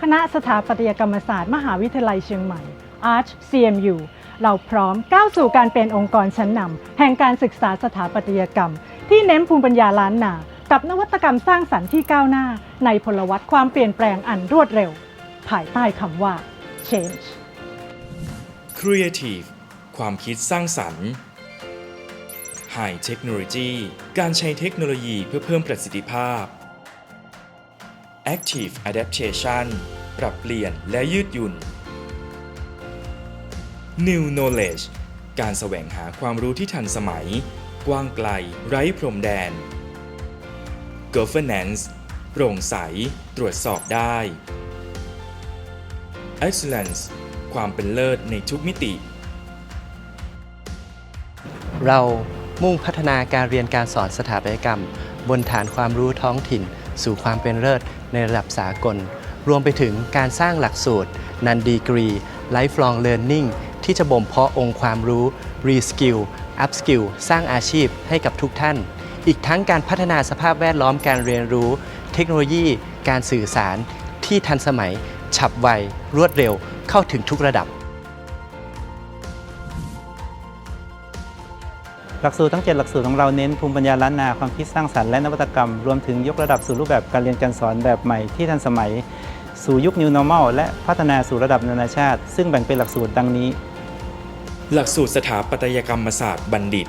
คณะสถาปัตยกรรมศาสตร์ มหาวิทยาลัยเชียงใหม่ Arch CMU เราพร้อมก้าวสู่การเป็นองค์กรชั้นนำแห่งการศึกษาสถาปัตยกรรม ที่เน้นภูมิปัญญาล้านนา กับนวัตกรรมสร้างสรรค์ที่ก้าวหน้า ในพลวัตความเปลี่ยนแปลงอันรวดเร็ว ภายใต้คำว่า change Creative ความคิดสร้างสรรค์ High Technology การใช้เทคโนโลยีเพื่อเพิ่มประสิทธิภาพ Active Adaptation ปรับเปลี่ยนและยืดหยุ่น New Knowledge การแสวงหาความรู้ที่ทันสมัย กว้างไกล ไร้พรมแดน Governance โปร่งใส ตรวจสอบได้ Excellence ความเป็นเลิศในทุกมิติ เรามุ่งพัฒนาการเรียนการสอนสถาปัตยกรรม บนฐานความรู้ท้องถิ่น สู่ความเป็นเลิศ ในระดับสากล รวมไปถึงการสร้างหลักสูตร นันดีกรี lifelong learning ที่จะบ่มเพาะองค์ความรู้รีสกิลอัพสกิลสร้างอาชีพให้กับทุกท่าน อีกทั้งการพัฒนาสภาพแวดล้อมการเรียนรู้ เทคโนโลยี การสื่อสาร ที่ทันสมัย ฉับไว รวดเร็ว เข้าถึงทุกระดับ หลักสูตรทั้ง 7 หลักสูตรของเราเน้นภูมิปัญญาล้านนาความคิดสร้างสรรค์และนวัตกรรม รวมถึงยกระดับสู่รูปแบบการเรียนการสอนแบบใหม่ที่ทันสมัย สู่ยุค New Normal และพัฒนาสู่ระดับนานาชาติ ซึ่งแบ่งเป็นหลักสูตรดังนี้ หลักสูตรสถาปัตยกรรมศาสตร์บัณฑิต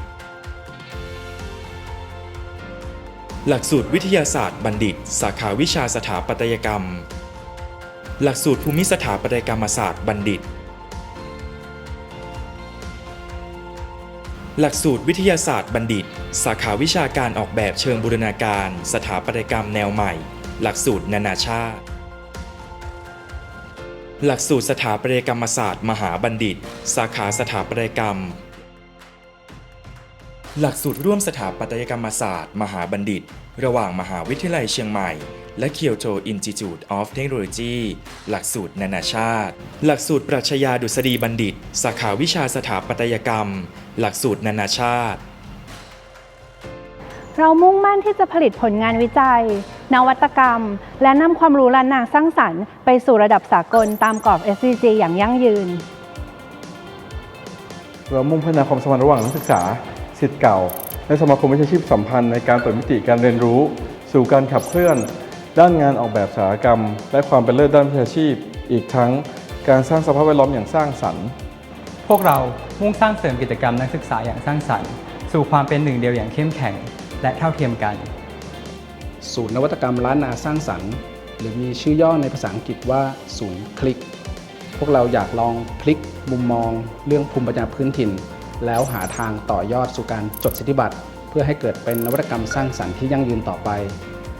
หลักสูตรวิทยาศาสตร์บัณฑิต สาขาวิชาสถาปัตยกรรม หลักสูตรภูมิสถาปัตยกรรมศาสตร์บัณฑิต หลักสูตรวิทยาศาสตร์บัณฑิต สาขาวิชาการออกแบบเชิงบูรณาการ สถาปัตยกรรมแนวใหม่ หลักสูตรนานาชาติ หลักสูตรสถาปัตยกรรมศาสตร์ มหาบัณฑิต สาขาสถาปัตยกรรม หลักสูตรร่วมสถาปัตยกรรมศาสตร์ มหาบัณฑิต ระหว่างมหาวิทยาลัยเชียงใหม่ และ Kyoto Institute of Technology หลักสูตรนานาชาติ หลักสูตรปรัชญาดุษฎีบัณฑิต สาขาวิชาสถาปัตยกรรม หลักสูตรนานาชาติ เรามุ่งมั่นที่จะผลิตผลงานวิจัย นวัตกรรม และนำความรู้ล้านนาสร้างสรรค์ไปสู่ระดับสากลตามกรอบ SDG อย่างยั่งยืน เรามุ่งพัฒนาความสัมพันธ์ระหว่างนักศึกษาสิทธิ์เก่า และสมาคมวิชาชีพสัมพันธ์ในการเปิดมิติการเรียนรู้ สู่การขับเคลื่อน ด้านงานออกแบบสาหกรรม และความเป็นเลิศด้านวิชาชีพ อีกทั้งการสร้างสภาพแวดล้อมอย่างสร้างสรรค์ พวกเรามุ่งสร้างเสริมกิจกรรมนักศึกษาอย่างสร้างสรรค์ สู่ความเป็นหนึ่งเดียวอย่างเข้มแข็ง และเท่าเทียมกัน ศูนย์นวัตกรรมล้านนาสร้างสรรค์ หรือมีชื่อย่อในภาษาอังกฤษว่าศูนย์คลิก พวกเราอยากลองพลิกมุมมอง เรื่องภูมิปัญญาพื้นถิ่น แล้วหาทางต่อยอดสู่การจดสิทธิบัตร เพื่อให้เกิดเป็นนวัตกรรมสร้างสรรค์ที่ยั่งยืนต่อไป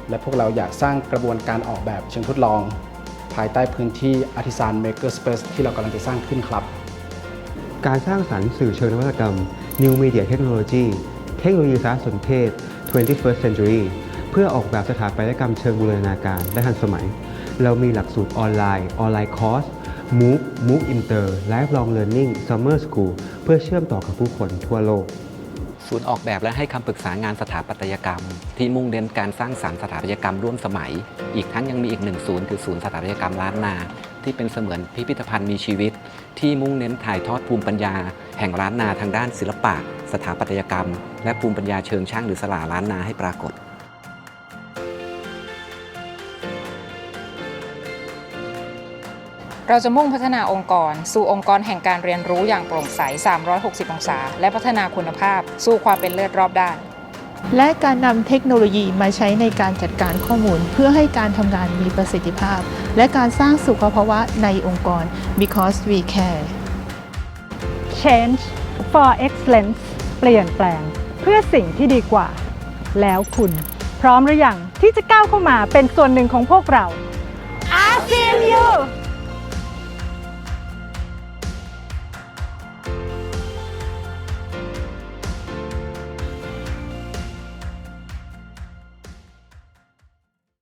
และพวกเราอยากสร้างกระบวนการออกแบบเชิงทดลอง ภายใต้พื้นที่ Artisan Maker Space ที่เรากำลังจะสร้างขึ้นครับ การสร้างสรรค์สื่อเชิงนวัตกรรม New Media Technology เทคโนโลยีสารสนเทศ 21st Century เพื่อออกแบบสถาปัตยกรรมเชิงบูรณาการและทันสมัย เรามีหลักสูตรออนไลน์ ออนไลน์คอร์ส MOOC MOOC Inter Lifelong Learning Summer School เพื่อเชื่อมต่อกับผู้คนทั่วโลก ศูนย์ออกแบบและให้คำปรึกษางานสถาปัตยกรรม ที่มุ่งเน้นการสร้างสรรค์สถาปัตยกรรมร่วมสมัย อีกทั้งยังมีอีกหนึ่งศูนย์คือศูนย์สถาปัตยกรรมล้านนา ที่เป็นเสมือนพิพิธภัณฑ์มีชีวิต ที่มุ่งเน้นถ่ายทอดภูมิปัญญา แห่งล้านนาทางด้านศิลปะ สถาปัตยกรรม และภูมิปัญญาเชิงช่างหรือสลาล้านนาให้ปรากฏ เราจะมุ่งพัฒนาองค์กร สู่องค์กรแห่งการเรียนรู้อย่างโปร่งใส 360 องศา และพัฒนาคุณภาพ สู่ความเป็นเลิศรอบด้าน และการนำเทคโนโลยีมาใช้ในการจัดการข้อมูล เพื่อให้การทำงานมีประสิทธิภาพ และการสร้างสุขภาวะในองค์กร because we care change for excellence เปลี่ยนแปลง เพื่อสิ่งที่ดีกว่า แล้วคุณ พร้อมหรือยังที่จะก้าวเข้ามาเป็นส่วนหนึ่งของพวกเรา RCMU